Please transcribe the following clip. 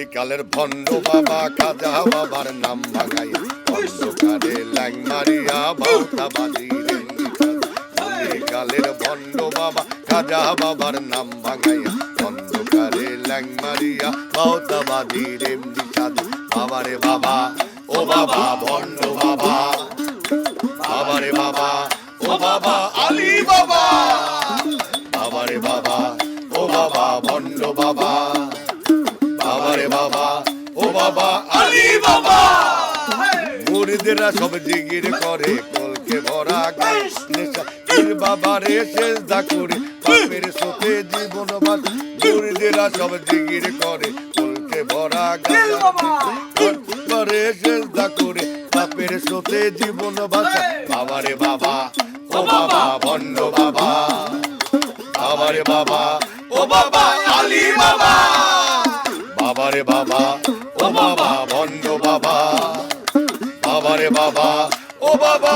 কলিকালের ভণ্ড বাবা খাজা বাবার নাম ভাঙাই। অন্ধকারে ল্যাং মারিয়া বাউতা বাজিরে কলিকালের ভণ্ড বাবা খাজা বাবার নাম ভাঙাই। অন্ধকারে ল্যাং মারিয়া বাউতা বাজিরে বাবারে বাবা, ও বাবা ভণ্ড বাবা। বাবারে বাবা, ও বাবা, আলী বাবা ও বাবা আলী বাবা। মুরিদেরা সব জিগির করে কলকে ভরা নেশা। পীর বাবারে সেজদা করে পাপের সোতে জীবন বাস মুরিদেরা সব জিগির করে কলকে ভরা গাছ করে সেজদা করে পাপের সোতে জীবন বাসা বাবারে বাবা ও বাবা ভণ্ড বাবা। বাবারে বাবা ও বাবা আলী বাবা। বাবারে বাবা ও বাবা ভণ্ড বাবা। বাবারে বাবা ও বাবা